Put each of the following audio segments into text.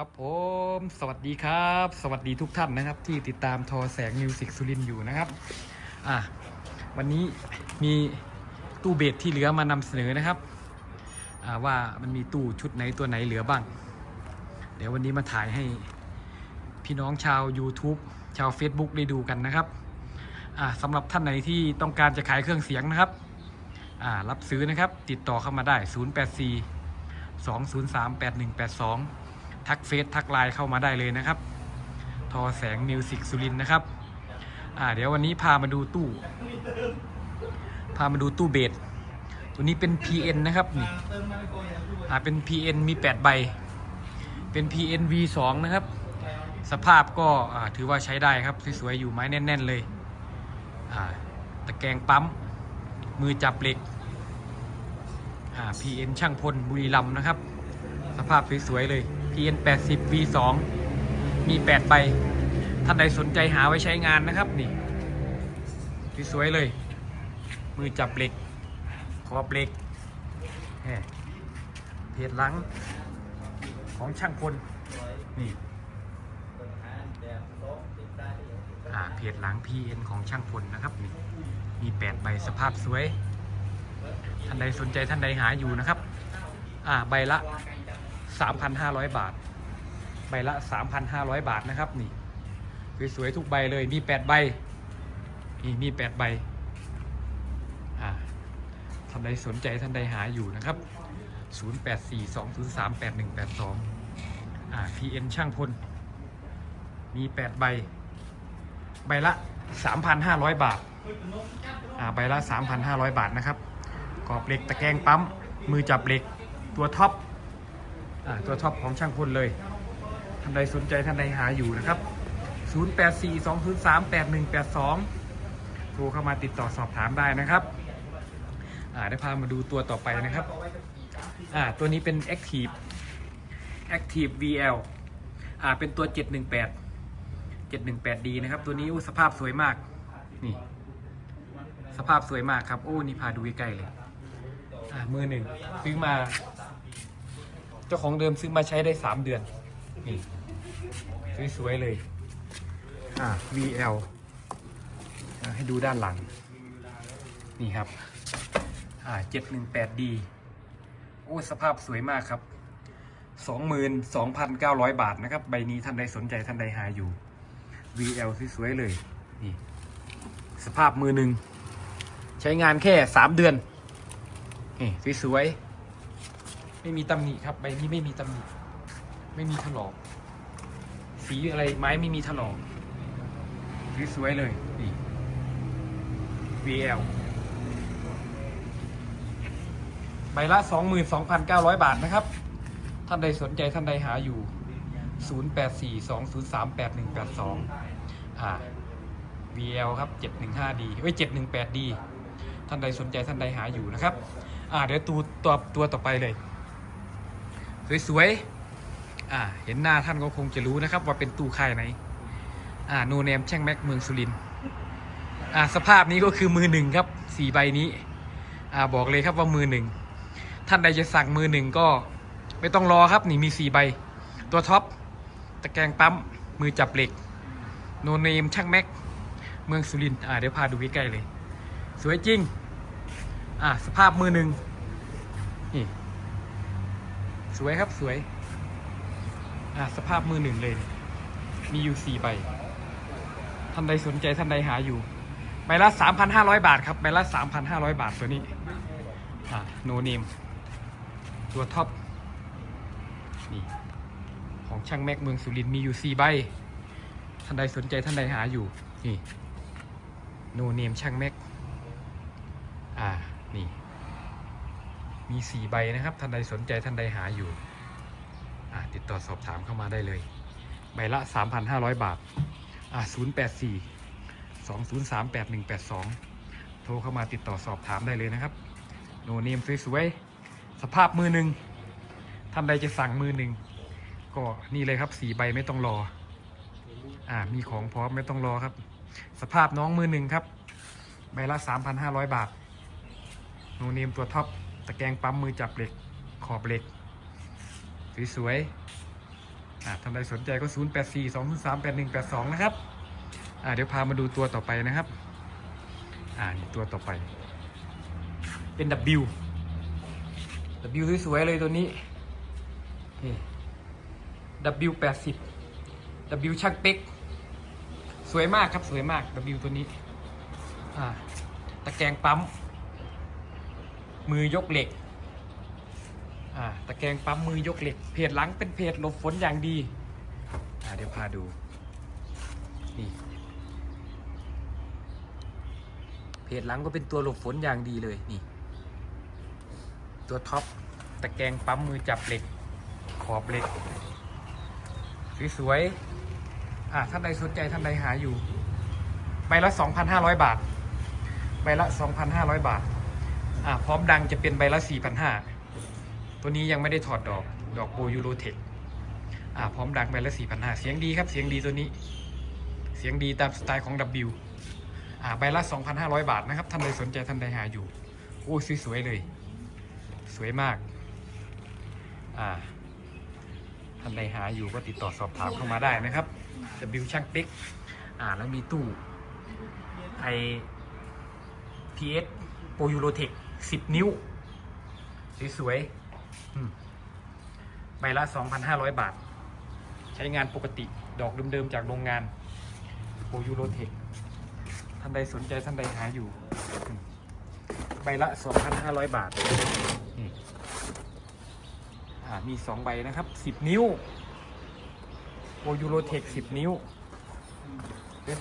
ครับผมสวัสดีครับ สวัสดีทุกท่านนะครับ ที่ติดตามทอแสงมิวสิกสุรินอยู่นะครับอะวันนี้มีตู้เบสที่เหลือมานำเสนอนะครับอ่าว่ามันมีตู้ชุดไหนตัวไหนเหลือบ้าง เดี๋ยววันนี้มาถ่ายให้พี่น้องชาว YouTube ชาว Facebook ได้ดูกันนะครับอ่าสำหรับท่านไหนที่ต้องการจะขายเครื่องเสียงนะครับอ่ารับซื้อนะครับติดต่อเข้ามาได้ 084 203 8182 ทักเฟซทักไลน์เข้ามาได้เลยนะครับ ทอแสงมิวสิกสุรินนะครับ อ่า เดี๋ยววันนี้พามาดูตู้ พามาดูตู้เบสตัวนี้เป็น PN นะครับนี่อ่าเป็น PN มี 8 ใบ เป็น PN V2 นะครับ สภาพก็อ่าถือว่าใช้ได้ครับ สวยๆ อยู่ไม้แน่น ๆ เลย อ่า ตะแกรงปั๊ม มือจับเหล็ก อ่า PN ช่างพลบุรีรัมนะครับ สภาพสวยๆเลย PN 80 V2 มี 8 ใบ ท่านใดสนใจหาไว้ใช้งานนะครับนี่สวยเลย มือจับเหล็กคอบเหล็กแหม่เพจหลัง ของช่างพลนี่เพจหลัง PN ของช่างพลนะครับนี่มี8ใบสภาพสวย ท่านใดสนใจท่านใดหาอยู่นะครับ อ่าใบละ 3,500 บาท ใบละ 3,500 บาทนะครับ นี่สวยๆทุกใบเลยมี 8 ใบ นี่มี 8 ใบอ่าท่านใดสนใจท่านใดหาอยู่นะครับ 0842038182อ่า PN ช่างพล มี 8 ใบ ใบละ 3,500 บาทอ่าใบละ 3,500 บาทนะครับกรอบเหล็กตะแกรงปั๊มมือจับเหล็กตัวท็อป ตัวท็อปของช่างพลเลยท่านใดสนใจท่านใดหาอยู่นะครับ 0842038182 โทรเข้ามาติดต่อสอบถามได้นะครับได้พามาดูตัวต่อไปนะครับ ตัวนี้เป็น Active Active VL อ่าเป็นตัว 718 718D นะครับ ตัวนี้สภาพสวยมาก นี่ สภาพสวยมากครับ โอ้ นี่พาดูใกล้เลย มือหนึ่ง ซื้อมา เจ้าของเดิมซื้อมาใช้ได้3เดือน นี่สวยๆเลย อ่า VL ให้ดูด้านหลัง นี่ครับ อ่า 718D โอ้ สภาพสวยมากครับ 22,900 บาทนะครับ ใบนี้ท่านใดสนใจท่านใดหาอยู่ VL สวยๆเลย นี่ สภาพมือหนึ่ง ใช้งานแค่ 3 เดือน นี่สวยๆ ไม่มีตำหนิครับใบนี้ไม่มีตำหนิไม่มีถลอก สีอะไรไม้ไม่มีถลอกสวยเลยนี่ VL ใบละ 22,900 บาทนะครับ ท่านใดสนใจท่านใดหาอยู่ 0842038182 อ่า VL ครับ 715D เอ้ย 718D ท่านใดสนใจท่านใดหาอยู่นะครับ อ่า เดี๋ยวตัวตัวตัวต่อไปเลย สวยๆอ่าเห็นหน้าท่านก็คงจะรู้นะครับ ว่าเป็นตู้ค่ายไหน อ่าโนเนมแช่งแม็กเมืองสุรินอ่าสภาพนี้ก็คือมือหนึ่งครับสี่ใบนี้ อ่าบอกเลยครับว่ามือหนึ่งท่านใดจะสั่งมือหนึ่งก็ไม่ต้องรอครับนี่มีสี่ใบ ตัวท็อปตะแกรงปั๊มมือจับเหล็ก โนเนมช่างแม็ก เมืองสุรินอ่าเดี๋ยวพาดูใกล้ๆเลย สวยจริง อ่าสภาพมือหนึ่งนี่ สวยครับสวย อ่าสภาพมือหนึ่งเลย มีอยู่สี่ใบ ท่านใดสนใจท่านใดหาอยู่ ใบละสามพันห้าร้อยบาทครับใบละสามพันห้าร้อยบาทตัวนี้ อ่าโนเนม ตัวท็อป นี่ ของช่างแม็กเมืองสุรินทร์มีอยู่สี่ใบ ท่านใดสนใจท่านใดหาอยู่ นี่ โนเนมช่างแม็ก อ่า นี่ มีสี่ใบนะครับ ท่านใดสนใจท่านใดหาอยู่ ติดต่อสอบถามเข้ามาได้เลย ใบละ 3,500 บาทอ่า084 203 8182 โทรเข้ามาติดต่อสอบถามได้เลยนะครับ โนเนมสวยๆสภาพมือหนึ่งท่านใดจะสั่งมือหนึ่งก็นี่เลยครับสี่ใบไม่ต้องรอ อ่ามีของพร้อมไม่ต้องรอครับ สภาพน้องมือหนึ่งครับ ใบละ 3,500 บาท โนเนมตัวท็อป ตะแกรงปั๊มมือจับเหล็กขอบเหล็ก สวยๆอ่าท่านใดสนใจก็ 084238182 นะครับเดี๋ยวพามาดูตัวต่อไปนะครับอ่านี่ตัวต่อไป เป็น W W สวยๆเลยตัวนี้นี่ W 80 W ช่างเป๊กสวยมากครับสวยมาก W ตัวนี้อ่าตะแกรงปั๊ม มือยกเหล็กตะแกรงปั๊มมือยกเหล็ก เพจหลังเป็นเพจหลบฝนอย่างดีเดี๋ยวพาดูนี่เพจหลังก็เป็นตัวหลบฝนอย่างดีเลยนี่ ตัวท็อปตะแกรงปั๊มมือจับเหล็ก ขอบเหล็กสวยๆอ่าท่านใดสนใจท่านใดหาอยู่ใบละ 2,500 บาทใบละ 2,500 บาท อ่าพร้อมดังจะเป็นใบละ4,500ตัวนี้ยังไม่ได้ถอดดอกดอกโบยูโรเทคอ่าพร้อมดังใบละ4,500เสียงดีครับเสียงดีตัวนี้ เสียงดีตามสไตล์ของ W อ่าใบละ 2,500 บาทนะครับท่านใดสนใจท่านใดหาอยู่โอ้สวยๆเลย สวยมากอ่าท่านใดหาอยู่ก็ติดต่อสอบถามเข้ามาได้นะครับ W ช่างเป๊กอ่าแล้วมีตู้ไอ PS โปรยูโรเทค 10นิ้ว สวยๆอืมใบละ2,500บาท ใช้งานปกติดอกเดิมๆจากโรงงานโปรยูโรเทคท่านใดสนใจท่านใดหาอยู่ ใบละ 2,500 บาทมอ่ามี2 ใบนะครับ 10 นิ้วโปรยูโรเทค 10 นิ้ว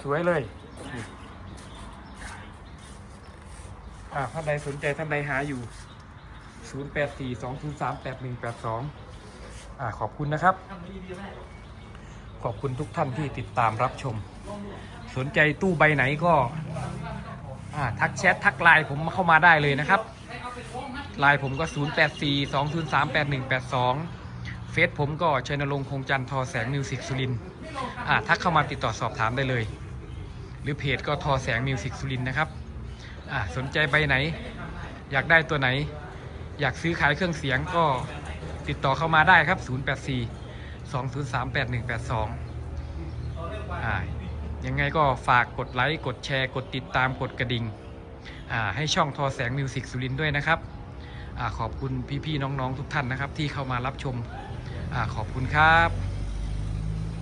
สวยๆเลย อ่าท่านใดสนใจท่านใดหาอยู่ 0842038182 อ่าขอบคุณนะครับ ขอบคุณทุกท่านที่ติดตามรับชม สนใจตู้ใบไหนก็อ่าทักแชททักไลน์ผมเข้ามาได้เลยนะครับไลน์ผมก็ 0842038182 เฟซผมก็ชัยนรงค์คงจันทร์ทอแสงมิวสิกสุรินอ่าทักเข้ามาติดต่อสอบถามได้เลย หรือเพจก็ทอแสงมิวสิกสุรินนะครับ อ่าสนใจใบไหน อยากได้ตัวไหน อยากซื้อขายเครื่องเสียงก็ติดต่อเข้ามาได้ครับ 084 203 8182อ่ายังไงก็ฝากกดไลค์กดแชร์ กดติดตามกดกระดิ่งอ่าให้ช่องทอแสงมิวสิกสุรินทร์ด้วยนะครับอ่าขอบคุณพี่ๆน้องๆทุกท่านนะครับ ที่เข้ามารับชมอ่าขอบคุณครับ